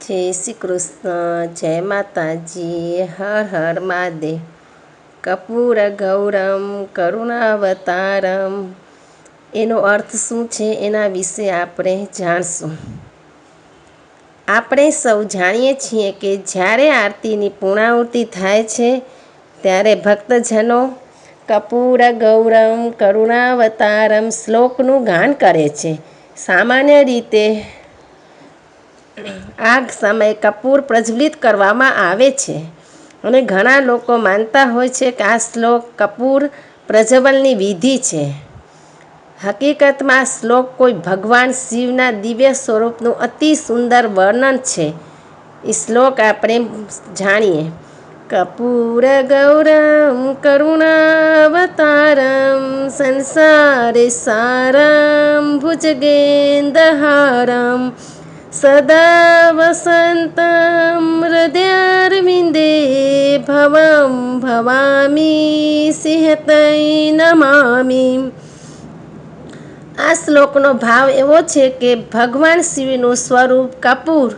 જય શ્રી કૃષ્ણ, જય માતાજી, હર હર મહાદેવ. કપૂર, ગૌરમ, કરુણાવતારમ, એનો અર્થ શું છે એના વિશે આપણે જાણશું. આપણે સૌ જાણીએ છીએ કે જ્યારે આરતીની પૂર્ણાહુતિ થાય છે, ત્યારે ભક્તજનો કપૂર, ગૌરમ, કરુણાવતારમ શ્લોકનું ગાન કરે છે. સામાન્ય રીતે આ સમયે કપૂર પ્રજ્વલિત કરવામાં આવે છે. અને ઘણા લોકો માનતા હોય છે કે આ શ્લોક કપૂર પ્રજ્વલની વિધિ છે. હકીકતમાં શ્લોક કોઈ ભગવાન શિવના દિવ્ય સ્વરૂપનું અતિ સુંદર વર્ણન છે. એ શ્લોક આપણે જાણીએ. કપૂર ગૌરમ કરુણાવતારમ સંસારે સારમ ભુજગેન્દહારમ સદા વસંતમ હૃદયારવિંદે ભવમ ભવામી સિંહતૈ નમામી આ શ્લોકનો ભાવ એવો છે કે ભગવાન શિવનું સ્વરૂપ કપૂર,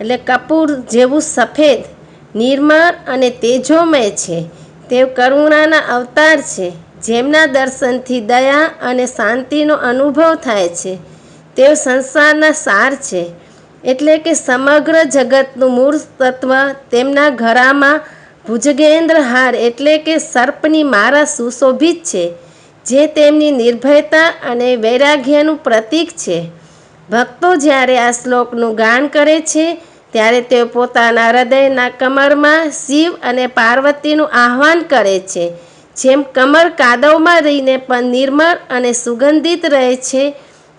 એટલે કપૂર જેવું સફેદ, નિર્મળ અને તેજોમય છે. તે કરુણાના અવતાર છે, જેમના દર્શનથી દયા અને શાંતિનો અનુભવ થાય છે. તેઓ સંસારના સાર છે એટલે કે સમગ્ર જગતનું મૂળ તત્વ તેમના ઘરામાં ભુજગેન્દ્ર હાર એટલે કે સર્પની મારા સુશોભિત છે, જે તેમની નિર્ભયતા અને વૈરાગ્યનું પ્રતીક છે. ભક્તો જ્યારે આ શ્લોકનું ગાન કરે છે, ત્યારે તેઓ પોતાના હૃદયના કમરમાં શિવ અને પાર્વતીનું આહ્વાન કરે છે, જેમ કમર કાદવમાં રહીને પણ નિર્મળ અને સુગંધિત રહે છે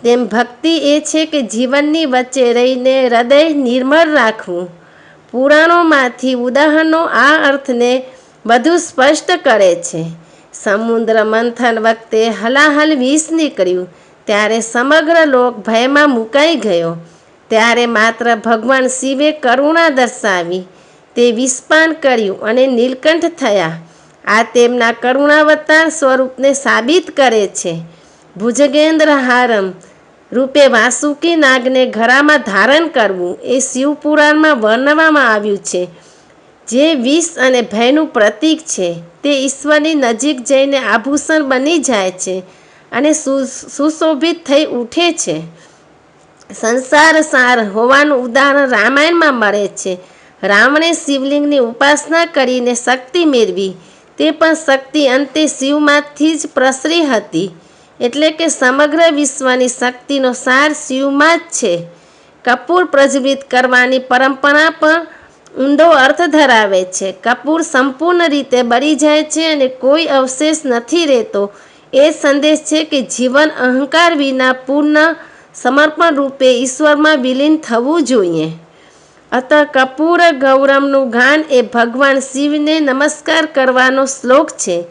તેમ ભક્તિ એ છે કે જીવનની વચ્ચે રહીને હૃદય નિર્મળ રાખવું. પુરાણોમાંથી ઉદાહરણો આ અર્થને વધુ સ્પષ્ટ કરે છે. સમુદ્ર મંથન વખતે હલાહલ વિષ નીકળ્યું. ત્યારે સમગ્ર લોક ભયમાં મુકાઈ ગયો. ત્યારે માત્ર ભગવાન શિવે કરુણા દર્શાવી તે વિસ્પાન કર્યું અને નીલકંઠ થયા. આ તેમના કરુણાવતાર સ્વરૂપને સાબિત કરે છે. ભુજગેન્દ્ર હારમ રૂપે વાસુકી નાગને ઘરામાં ધારણ કરવું એ શિવપુરાણમાં વર્ણવવામાં આવ્યું છે. જે વિષ અને ભયનું પ્રતીક છે, તે ઈશ્વરની નજીક જઈને આભૂષણ બની જાય છે અને સુશોભિત થઈ ઉઠે છે. સંસાર સાર હોવાનું ઉદાહરણ રામાયણમાં મળે છે. રાવણે શિવલિંગની ઉપાસના કરીને શક્તિ મેળવી, તે પણ શક્તિ અંતે શિવમાંથી જ પ્રસરી હતી. એટલે કે સમગ્ર વિશ્વની શક્તિનો સાર શિવમાં જ છે. કપૂર પ્રજ્વલિત કરવાની પરંપરા પણ ઊંડો અર્થ ધરાવે છે. કપૂર સંપૂર્ણ રીતે બળી જાય છે અને કોઈ અવશેષ નથી રહેતો. એ સંદેશ છે કે જીવન અહંકાર વિના પૂર્ણ સમર્પણ રૂપે ઈશ્વરમાં વિલીન થવું જોઈએ. અત કપૂર ગૌરમનું ગાન એ ભગવાન શિવને નમસ્કાર કરવાનો શ્લોક છે.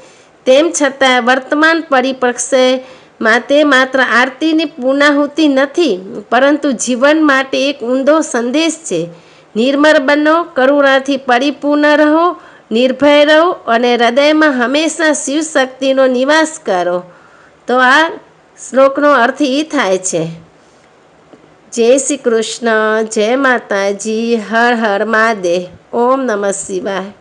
તેમ છતાં વર્તમાન પરિપક્ષે તે માત્ર આરતીની પૂર્ણાહુતિ નથી, પરંતુ જીવન માટે એક ઊંડો સંદેશ છે. નિર્મળ બનો, કરુણાથી પરિપૂર્ણ રહો, નિર્ભય રહો અને હૃદયમાં હંમેશા શિવ શક્તિનો નિવાસ કરો. તો આ શ્લોકનો અર્થ એ થાય છે. જય શ્રી કૃષ્ણ, જય માતાજી, હર હર મહાદેવ, ઓમ નમઃ શિવાય.